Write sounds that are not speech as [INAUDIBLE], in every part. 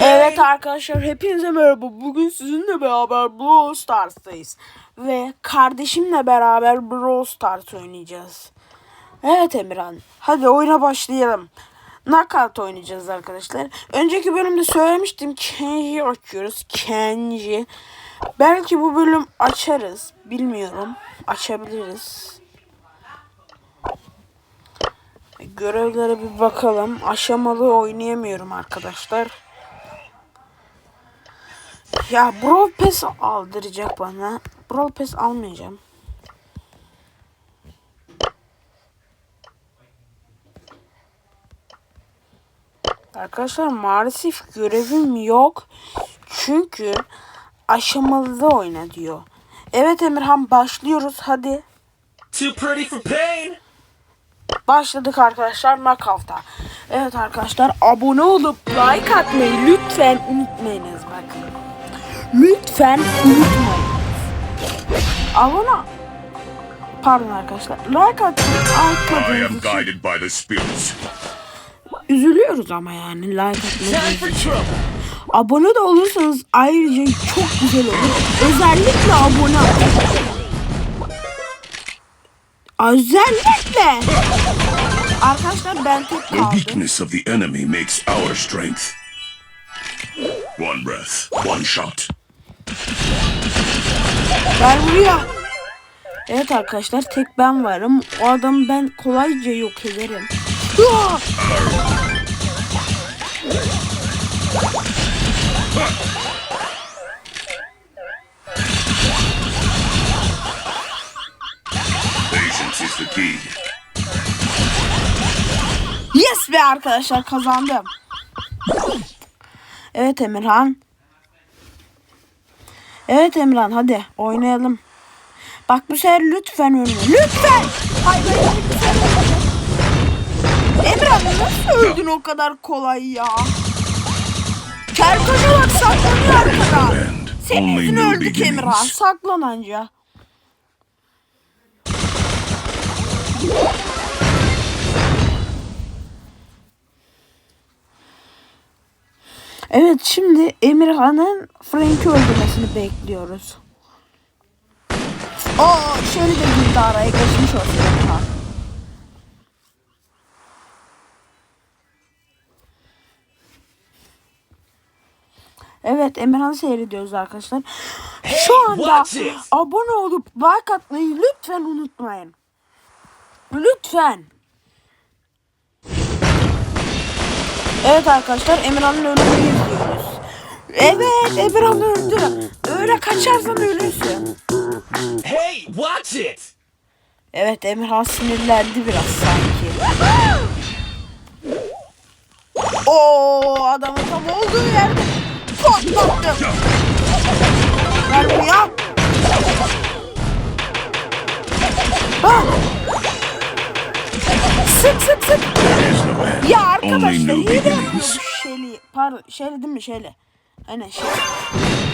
Evet arkadaşlar hepinize merhaba. Bugün sizinle beraber Brawl Stars'tayız. Ve kardeşimle beraber Brawl Stars oynayacağız. Evet Emirhan. Hadi oyuna başlayalım. Knockout oynayacağız arkadaşlar. Önceki bölümde söylemiştim. Kenji açıyoruz. Kenji. Belki bu bölüm açarız. Bilmiyorum. Açabiliriz. Görevlere bir bakalım. Aşamalı oynayamıyorum arkadaşlar. Ya Brawl Pass aldıracak bana. Brawl Pass almayacağım. Arkadaşlar maalesef görevim yok. Çünkü aşamalı oyna diyor. Evet Emirhan başlıyoruz hadi. Too pretty for pain. Başladık arkadaşlar knockout'a. Evet arkadaşlar abone olup like atmayı lütfen unutmayınız bakın. Lütfen unutmayın. Abone Pardon arkadaşlar. Like atmayı I am atmadığınız için guided by the spirits. üzülüyoruz ama yani like atmadığınız için. Abone de olursanız ayrıca çok güzel olur. Özellikle abone. Özellikle. Arkadaşlar ben tek The kaldım. weakness of the enemy makes our strength. One breath, one shot. Gel buraya. Evet arkadaşlar tek ben varım. O adamı ben kolayca yok ederim. Hıa! İs the key. Yes be arkadaşlar kazandım. Evet Emirhan. Evet Emirhan hadi oynayalım. Bak bu sefer lütfen ölme. Lütfen. Hayır. Emirhan nasıl öldün o kadar kolay ya? Kerkoş'a bak saklanıyor arkadan. End. Senin yüzüne öldük Emirhan. beginnings. Saklan anca. Evet şimdi Emirhan'ın Frank'i öldürmesini bekliyoruz. Oo şöyle de girdi araya geçmiş olsun Emirhan. Evet Emirhan'ı seyrediyoruz arkadaşlar. Şu anda abone olup like atmayı lütfen unutmayın. Lütfen. Evet arkadaşlar Emirhan'ın ölümünü. Evet Emirhan öldü. Öyle kaçarsan ölürsün. Hey, watch it. Evet Emirhan sinirlendi biraz sanki. Oo adamın tam olduğu yerde patlattım. Ver buraya. Ah! Sık sık sık. Ya arkadaşlar yapıyormuş Şeli. Pardon Şeli değil mi Şeli? Aynen Şeli.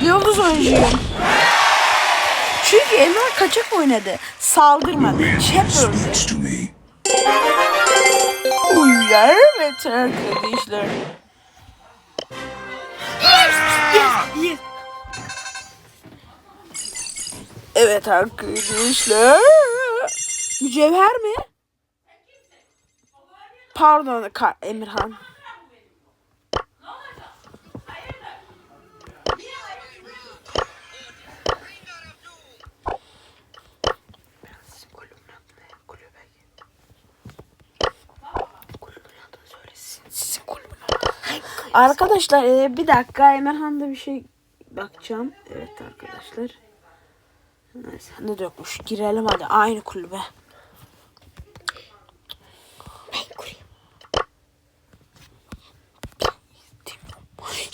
Yıldız oyuncuyum. Çünkü Emrah kaçak oynadı. Saldırmadı. Hep öldü. Uyar evet arkadaşlar. Yes, yes, yes. Evet arkadaşlar. Mücevher mi? Pardon Emirhan. Arkadaşlar e, bir dakika Emirhan'da bir şey bakacağım. Evet arkadaşlar. Neyse ne dökmüş. Girelim hadi aynı kulübe. Ben kurayım.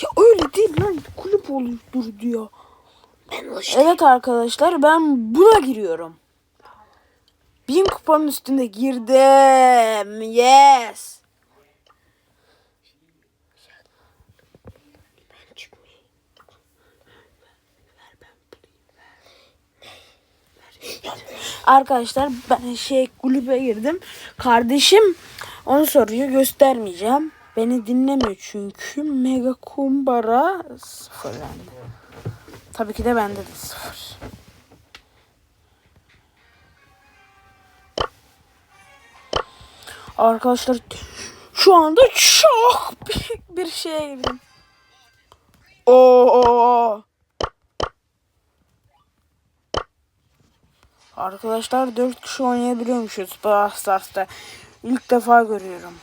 Ya öyle değil lan kulüp oluştur diyor. Evet arkadaşlar ben buna giriyorum. Bin kupanın üstünde girdim. Yes. Arkadaşlar ben şey kulübe girdim. Kardeşim onu soruyor göstermeyeceğim. Beni dinlemiyor çünkü Mega Kumbara sıfırlandı. Tabii ki de bende de sıfır. Arkadaşlar şu anda çok büyük bir şeye girdim. Oo. Arkadaşlar 4 kişi oynayabiliyormuşuz Brawl Stars'ta. İlk defa görüyorum.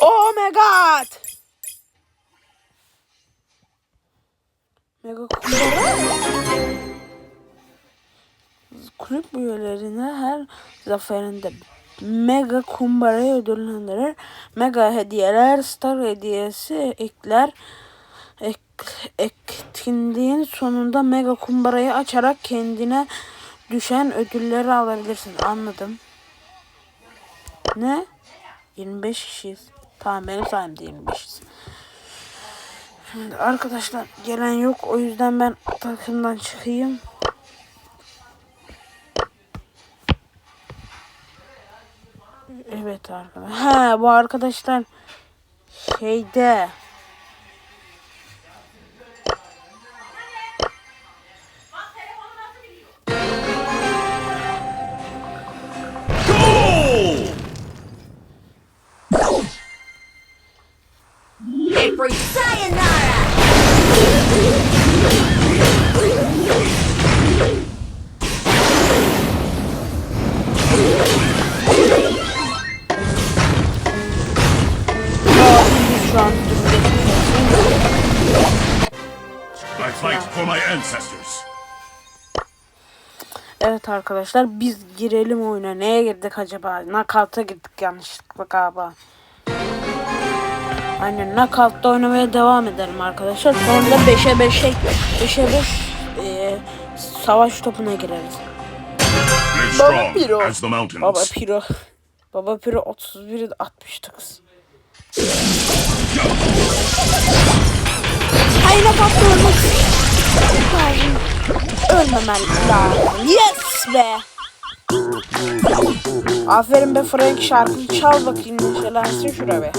Oh my god! Mega. Kulüp üyelerine her zaferinde Mega kumbarayı ödüllendirir. Mega hediyeler, star hediyesi ekler. Ek, etkinliğin sonunda mega kumbarayı açarak kendine düşen ödülleri alabilirsin. Anladım. Ne? 25 kişiyiz. Tamam benim sayemde 25'iz. Şimdi arkadaşlar gelen yok. O yüzden ben takımdan çıkayım. Evet arkadaşlar. Ha bu arkadaşlar şeyde Every sayonara! Aa, şu an durumda. I fight for my ancestors. Evet arkadaşlar biz girelim oyuna. Neye girdik acaba? Knockout'a girdik yanlışlıkla galiba. Aynen Knockout'ta oynamaya devam edelim arkadaşlar. Sonra da 5'e 5'e 5'e 5 e, savaş topuna gireriz. Baba Piro. Baba Piro. Baba Piro 31 69. Ay Knockout'ta ölmek lazım. Ölmemen lazım. Yes be. Aferin be Frank şarkıyı çal bakayım neşelensin şuraya be.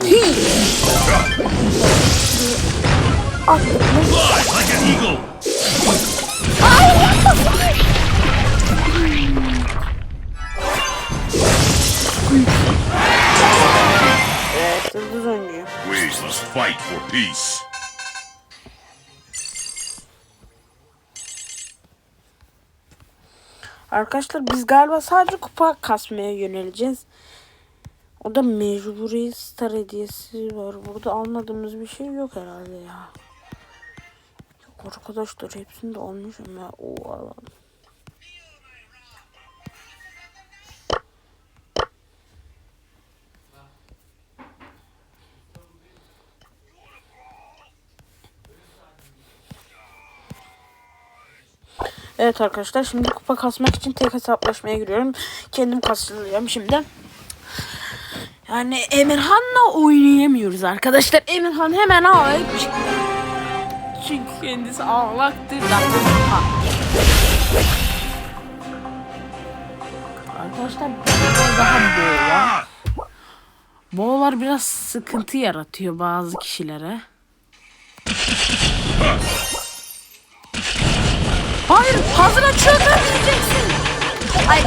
Attık mı? Fly like an eagle. Evet yıldız oynuyor. We must fight for peace. Arkadaşlar biz galiba sadece kupa kasmaya yöneleceğiz. O da mecburi star hediyesi var. Burada almadığımız bir şey yok herhalde ya. Yok arkadaşlar hepsini de almışım ya. O alalım. Evet arkadaşlar şimdi kupa kasmak için tek hesaplaşmaya giriyorum. Kendim kasılıyorum şimdi. Yani Emirhan'la oynayamıyoruz arkadaşlar. Emirhan hemen ağlayıp. Çünkü kendisi ağlaktır. Arkadaşlar biraz daha boğa. Boğalar biraz sıkıntı yaratıyor bazı kişilere. Hayır hazıra çökemeyeceksin. Hayır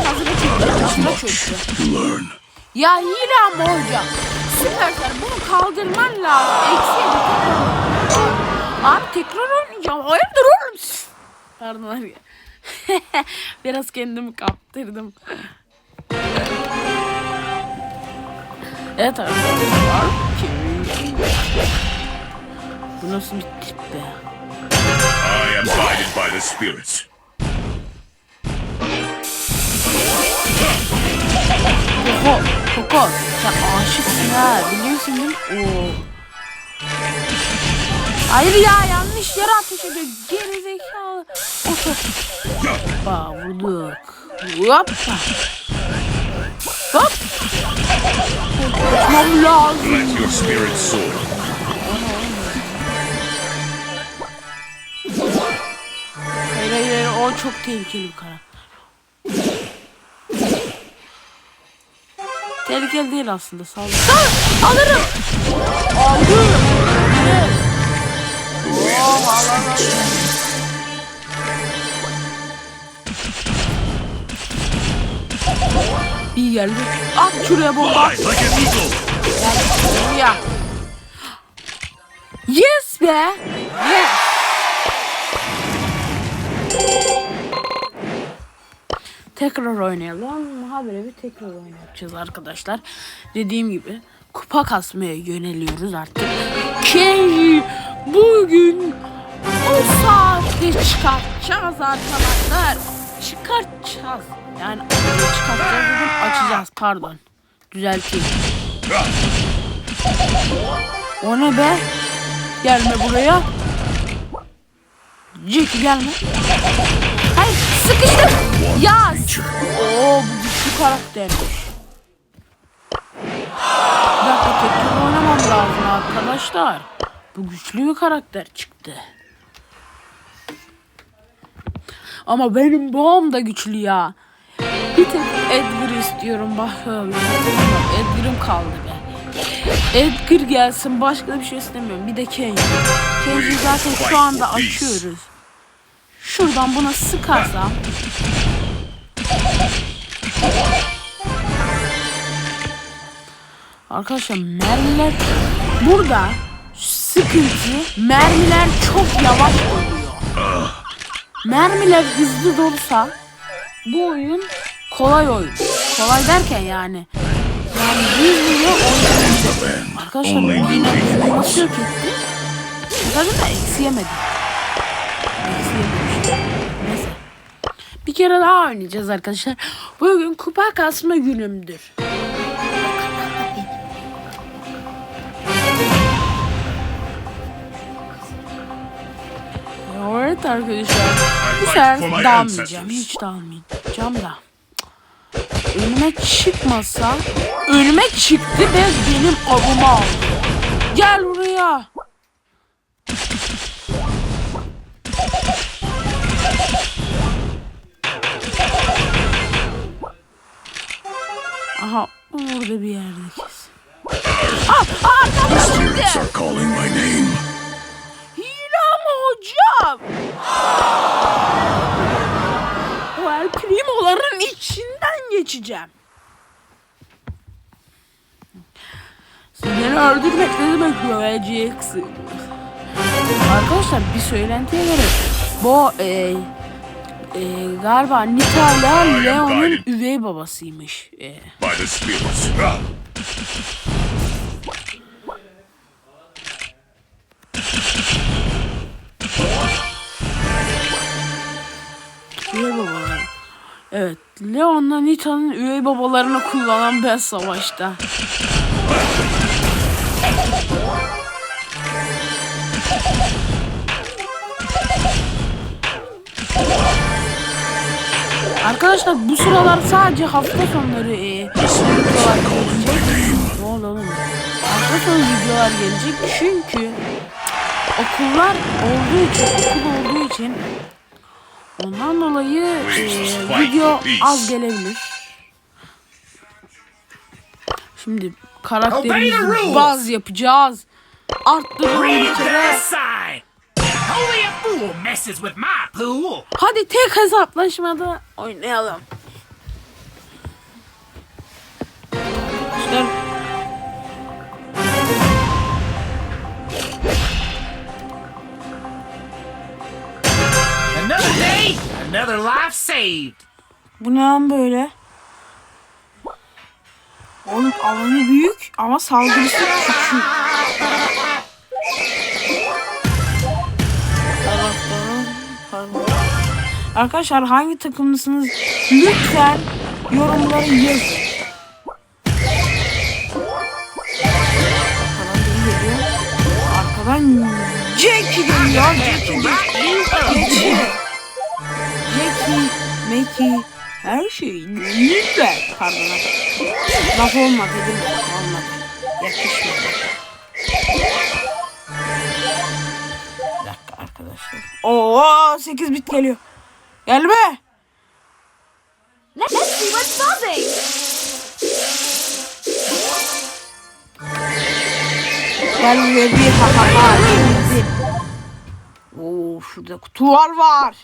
çöktü. To learn. Ya hile ama hocam. Süperstar bunu kaldırman lazım. Eksi. Abi tekrar oynayacağım. Hayırdır oğlum? Pardon ya. [LAUGHS] Biraz kendimi kaptırdım. evet arkadaşlar. Bu nasıl bir tip be? I am guided by the spirits. Koko, Koko sen aşıksın ha biliyorsun değil mi? Oo. Hayır ya yanlış yere ateş ediyor geri zekalı. Otur. Hoppa vurduk. Hoppa. Hop. Kaçmam lazım. Let your spirit soar. Hayır hayır o çok tehlikeli bir karar. Tehlikeli değil aslında. Sağ olun. Alırım. Aldım. Vallahi. İyi geldi. At şuraya bomba. Yes be. Yes. Tekrar oynayalım. Habire bir tekrar oynayacağız arkadaşlar. Dediğim gibi kupa kasmaya yöneliyoruz artık. Kenji bugün o saatte çıkartacağız arkadaşlar. Çıkartacağız. Yani çıkartacağız dedim açacağız pardon. Düzelteyim. O ne be? Gelme buraya. Jack gelme. Sıkıştım. Ya. Oo bu güçlü karaktermiş. Bir dakika oynamam lazım arkadaşlar. Bu güçlü bir karakter çıktı. Ama benim boğam da güçlü ya. Bir tek Edgar istiyorum. Bak öyle. Edgar'ım kaldı be. Edgar gelsin başka bir şey istemiyorum. Bir de Kenji. Kenji'yi zaten şu anda açıyoruz. Şuradan buna sıkarsam. Arkadaşlar mermiler burada sıkıntı mermiler çok yavaş oluyor. Mermiler hızlı dolsa bu oyun kolay oyun. Kolay derken yani. Yani hızlı oyun. Arkadaşlar yine moving nasıl yok etti? Zaten da eksi yemedi. Eksi yememiş. Kere daha oynayacağız arkadaşlar. Bugün kupa kasma günümdür. Evet arkadaşlar. Bu sefer dalmayacağım. Hiç dalmayacağım da. Önüme çıkmasa önüme çıktı ve benim avımı aldı. Gel buraya. Aha orada bir yerde kesin. Ah, ah, tamam Spirits are calling my name. Hile ama hocam. O El Primo'ların içinden geçeceğim. Seni öldürmek ne demek göreceksin. Arkadaşlar bir söylentiye göre bu e, e, galiba Nita ile Leon'un üvey babasıymış. E, üvey babaları. Evet, Leon'la Nita'nın üvey babalarını kullanan ben savaşta. Arkadaşlar bu sıralar sadece hafta sonları e, videolar gelecek. Ne oldu oğlum? Hafta sonu videolar gelecek çünkü okullar olduğu için, okul olduğu için ondan dolayı e, video az gelebilir. Şimdi karakterimizi baz yapacağız. Arttıralım bir kere. Messes with my pool! Hadi tek hesaplaşmada oynayalım. İşte Another day, another life saved! bu ne lan böyle? Oğlum alanı büyük ama saldırısı küçük. Arkadaşlar hangi takımlısınız? Lütfen yorumlara yazın. Arkadan biri geliyor. Jackie. Jackie, Jackie. Jackie, Meki, her şey lütfen. Pardon. Laf olmadı değil mi? Olmadı. Yakışmadı. Bir dakika arkadaşlar. Oo 8 bit geliyor. Gelme. Let's see what's buzzing. Gel yedi ha ha ha. Yedi. Oo şurada kutu var var.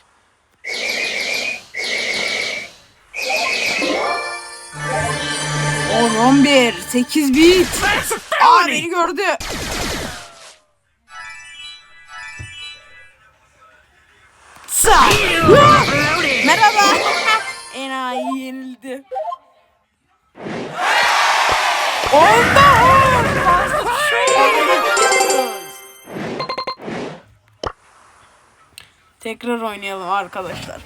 On on bir. Sekiz bit. Aa beni gördü. Sa. Yenildi. Onda on. Tekrar oynayalım arkadaşlar.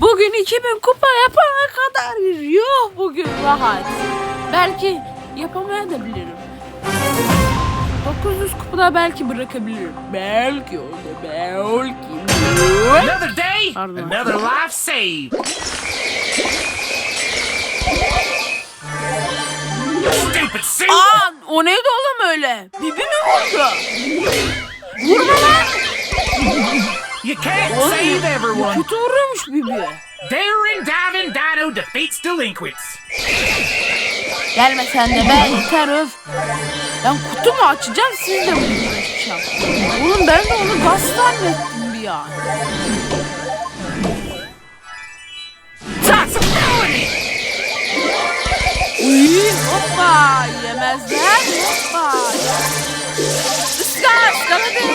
Bugün 2000 kupa yapana kadar yok bugün rahat. Belki yapamayabilirim. 900 kupada belki bırakabilirim. Belki öyle belki. Another day, Pardon. another life saved. Aa o neydi oğlum öyle? Bibi mi vurdu? Vurma lan. You can't save everyone. Kötü vuruyormuş Bibi. Daring Diving Dino defeats delinquents. Gelme sen de be yeter öf. Ben kutu mu açacağım siz de mi uğraşacağım? Oğlum ben de onu gaz zannettim bir an. Felony! Uy, hoppa yemezler hoppa. Iska ıskaladın.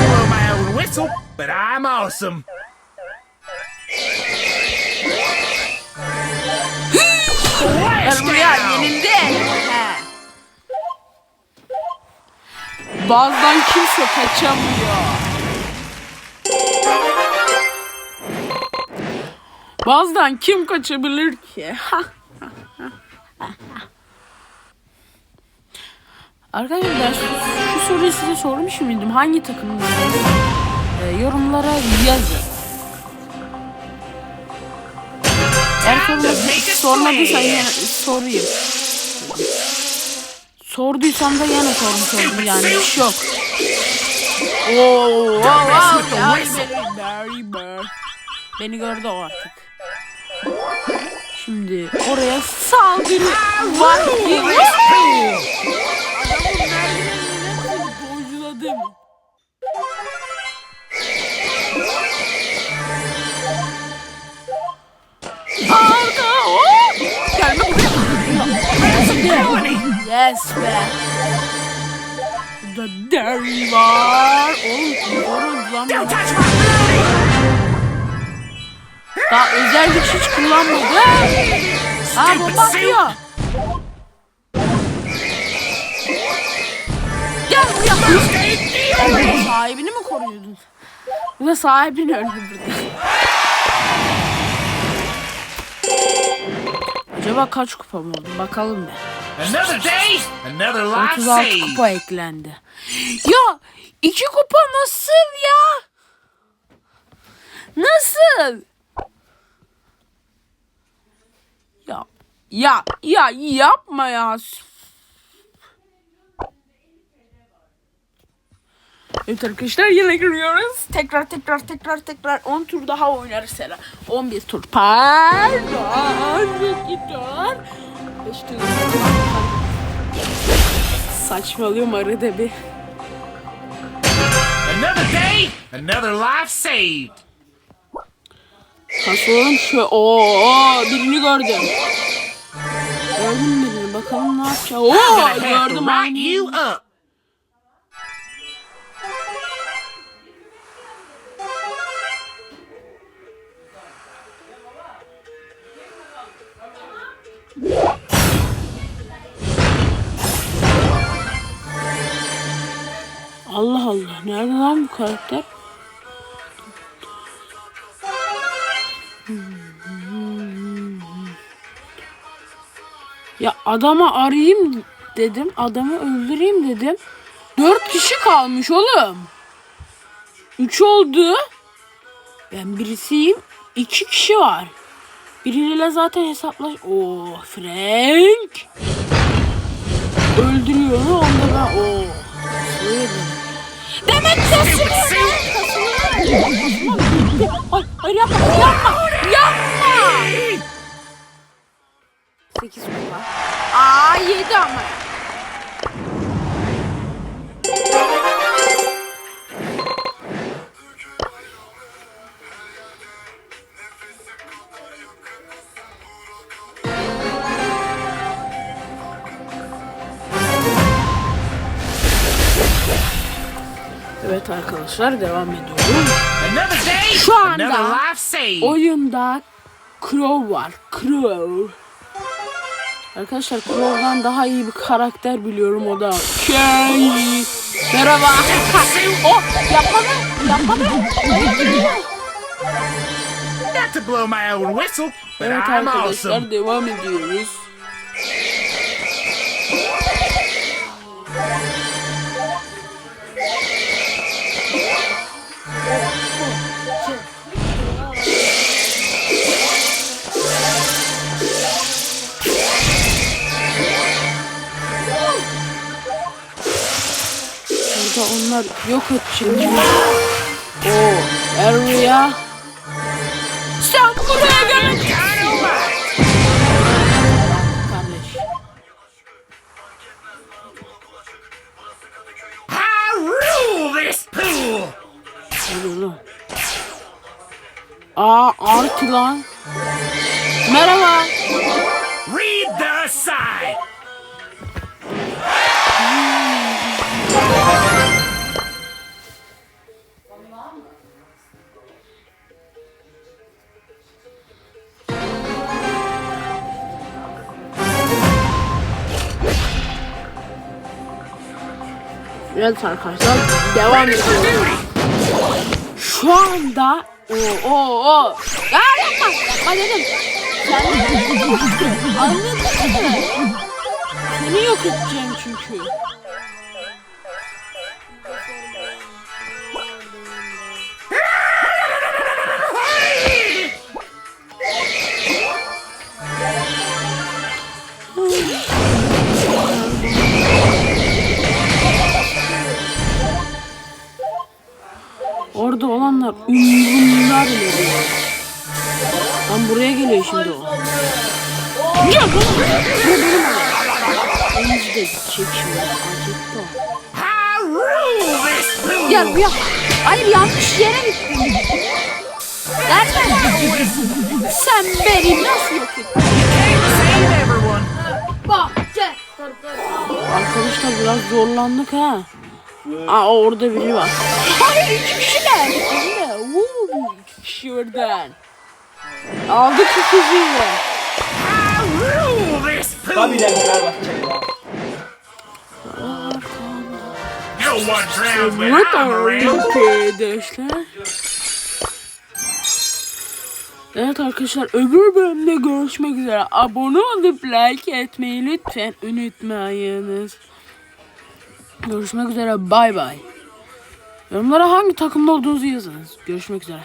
Blow my own whistle, but I'm awesome. Down! yenildi. Bazdan kimse kaçamıyor. Bazdan kim kaçabilir ki? Arkadaşlar şu, şu soruyu size sormuş muydum? Hangi takımda? Ee, yorumlara yazın. Eğer soruyu sormadıysan yine sorayım. Sorduysam da yine sormuş oldum yani bir şey yok. Oo, ya whistle. beni, Barry Bird. Beni gördü o artık. Şimdi oraya saldırı vakti. Arka! Oh! Gelme buraya. Yes be. Burada Derry var. Oğlum doğru lan. Daha özel güç hiç kullanmadı. Aa bomba atıyor. Gel buraya. Sahibini mi koruyordun? Da sahibini öldürdü. Acaba kaç kupa mı oldu? Bakalım be. Another day, another life 36 saved. kupa eklendi. Ya iki kupa nasıl ya? Nasıl? Ya ya ya yapma ya. Evet arkadaşlar yine giriyoruz. Tekrar tekrar tekrar tekrar 10 tur daha oynarız herhalde. 11 tur. Pardon. 2 tur. 5 tur. Saçmalıyorum arada bir. Another day, another life saved. Kasılalım şu. Oo, birini gördüm. Gördüm birini. Bakalım ne yapacak. Oo, gördüm. aynı. you up. Allah Allah. Nerede lan bu karakter? Ya adamı arayayım dedim. Adamı öldüreyim dedim. Dört kişi kalmış oğlum. Üç oldu. Ben birisiyim. İki kişi var. Biriyle zaten hesaplaş... Oo Frank. Öldürüyor onda ben... Oo. Demek Stupid suit. Ay, hayır yapma, yapma, yapma. 8 kupa. Aa 7 ama. Evet arkadaşlar devam ediyorum. Şu anda oyunda Crow var. Crow. Arkadaşlar Crow'dan daha iyi bir karakter biliyorum o da. Kenny. Merhaba. oh yapma be. Yapma be. Not to blow my own whistle, but Evet arkadaşlar devam ediyoruz. Burada onlar yok edecek. O area. Sen buraya gel. This pool! Aa artı lan. Evet arkadaşlar devam ediyoruz. Şu anda o o o. Ya yapma yapma dedim. Sen [LAUGHS] anladın mı? Seni yok edeceğim çünkü. Orada olanlar umurumda bile değil. Lan buraya geliyor şimdi o. Ya bu benim adam. Oyuncu da gidecek şimdi. Acıktı! Gel bu ya. Hayır yanlış yere gittin. Nereden? Sen beni nasıl yok ettin? Arkadaşlar biraz zorlandık ha. Aa orada biri var. Hayır. Ne? Kişi oradan. Aldık this pool! Tabii bak No one drowns when Evet I'm around! arkadaşlar. Evet arkadaşlar öbür bölümde görüşmek üzere. Abone olup like etmeyi lütfen unutmayınız. Görüşmek üzere bay bay. Yorumlara hangi takımda olduğunuzu yazınız. Görüşmek üzere.